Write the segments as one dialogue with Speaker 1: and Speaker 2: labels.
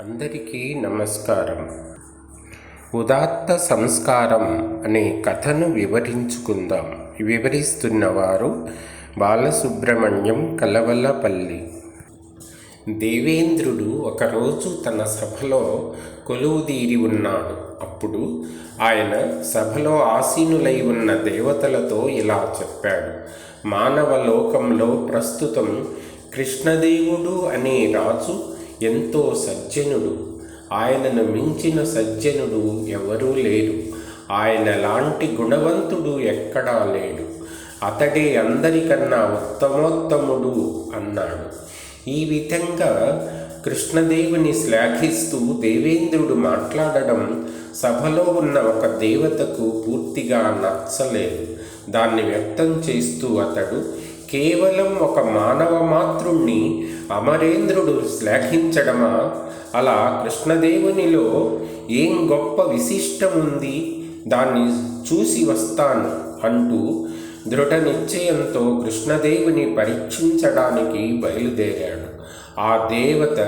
Speaker 1: అందరికీ నమస్కారం. ఉదాత్త సంస్కారం అనే కథను వివరించుకుందాం. వివరిస్తున్నవారు బాలసుబ్రహ్మణ్యం కలవలపల్లి. దేవేంద్రుడు ఒకరోజు తన సభలో కొలువుదీరి ఉన్నాడు. అప్పుడు ఆయన సభలో ఆసీనులై ఉన్న దేవతలతో ఇలా చెప్పాడు. మానవ లోకంలో ప్రస్తుతం కృష్ణదేవుడు అనే రాజు ఎంతో సజ్జనుడు. ఆయనను మించిన సజ్జనుడు ఎవరూ లేరు. ఆయన లాంటి గుణవంతుడు ఎక్కడా లేడు. అతడే అందరికన్నా ఉత్తమోత్తముడు అన్నాడు. ఈ విధంగా కృష్ణదేవుని శ్లాఘిస్తూ దేవేంద్రుడు మాట్లాడడం సభలో ఉన్న ఒక దేవతకు పూర్తిగా నచ్చలేదు. దాన్ని వ్యక్తం చేస్తూ అతడు కేవలం ఒక మానవ మాతృణ్ణి అమరేంద్రుడు శ్లాఘించడమా? అలా కృష్ణదేవునిలో ఏం గొప్ప విశిష్టం ఉంది దాన్ని చూసి వస్తాను అంటూ దృఢ నిశ్చయంతో కృష్ణదేవుని పరీక్షించడానికి బయలుదేరాడు. ఆ దేవత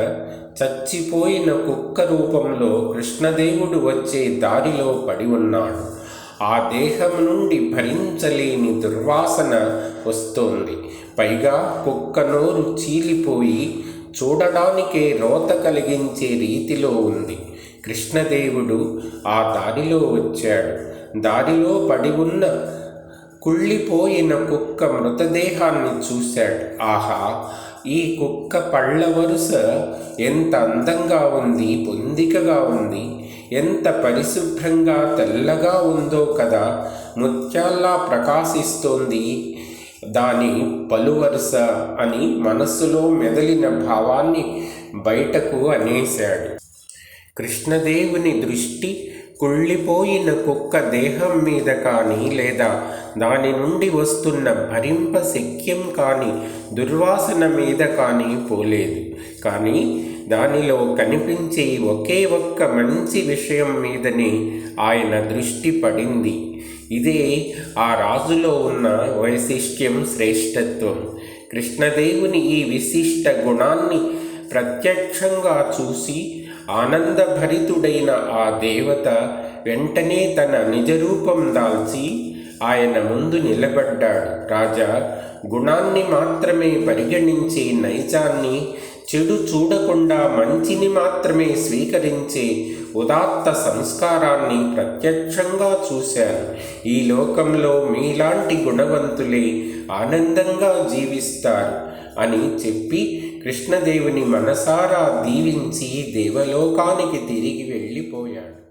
Speaker 1: చచ్చిపోయిన కుక్క రూపంలో కృష్ణదేవుడు వచ్చే దారిలో పడి ఉన్నాడు. ఆ దేహం నుండి భరించలేని దుర్వాసన వస్తోంది. పైగా కుక్క నోరు చీలిపోయి చూడడానికే రోత కలిగించే రీతిలో ఉంది. కృష్ణదేవుడు ఆ దారిలో వచ్చాడు. దారిలో పడి ఉన్న కుళ్ళిపోయిన కుక్క మృతదేహాన్ని చూశాడు. ఆహా! ఈ కుక్క పళ్ళ వరుస ఎంత అందంగా ఉంది పొందికగా ఉంది. ఎంత పరిశుభ్రంగా తెల్లగా ఉందో కదా ముత్యాల్లా ప్రకాశిస్తోంది. దాని పలువరుస అని మనస్సులో మెదలిన భావాన్ని బయటకు అనేశాడు. కృష్ణదేవుని దృష్టి కుళ్ళిపోయిన కుక్క దేహం మీద కానీ లేదా దాని నుండి వస్తున్న భరింప శక్యం కానీ దుర్వాసన మీద కానీ పోలేదు. కానీ దానిలో కనిపించే ఒకే ఒక్క మంచి విషయం మీదనే ఆయన దృష్టి పడింది. ఇదే ఆ రాజులో ఉన్న వైశిష్ట్యం శ్రేష్టత్వం. కృష్ణదేవుని ఈ విశిష్ట గుణాన్ని ప్రత్యక్షంగా చూసి ఆనందభరితుడైన ఆ దేవత వెంటనే తన నిజరూపం దాల్చి ఆయన ముందు నిలబడ్డాడు. రాజా గుణాన్ని మాత్రమే పరిగణించే నైజాన్ని చెడు చూడకుండా మంచిని మాత్రమే స్వీకరించే ఉదాత్త సంస్కారాన్ని ప్రత్యక్షంగా చూశాను ఈ లోకంలో మీలాంటి గుణవంతులే ఆనందంగా జీవిస్తారు అని చెప్పి కృష్ణదేవుని మనసారా దీవించి దేవలోకానికి తిరిగి వెళ్ళిపోయాడు.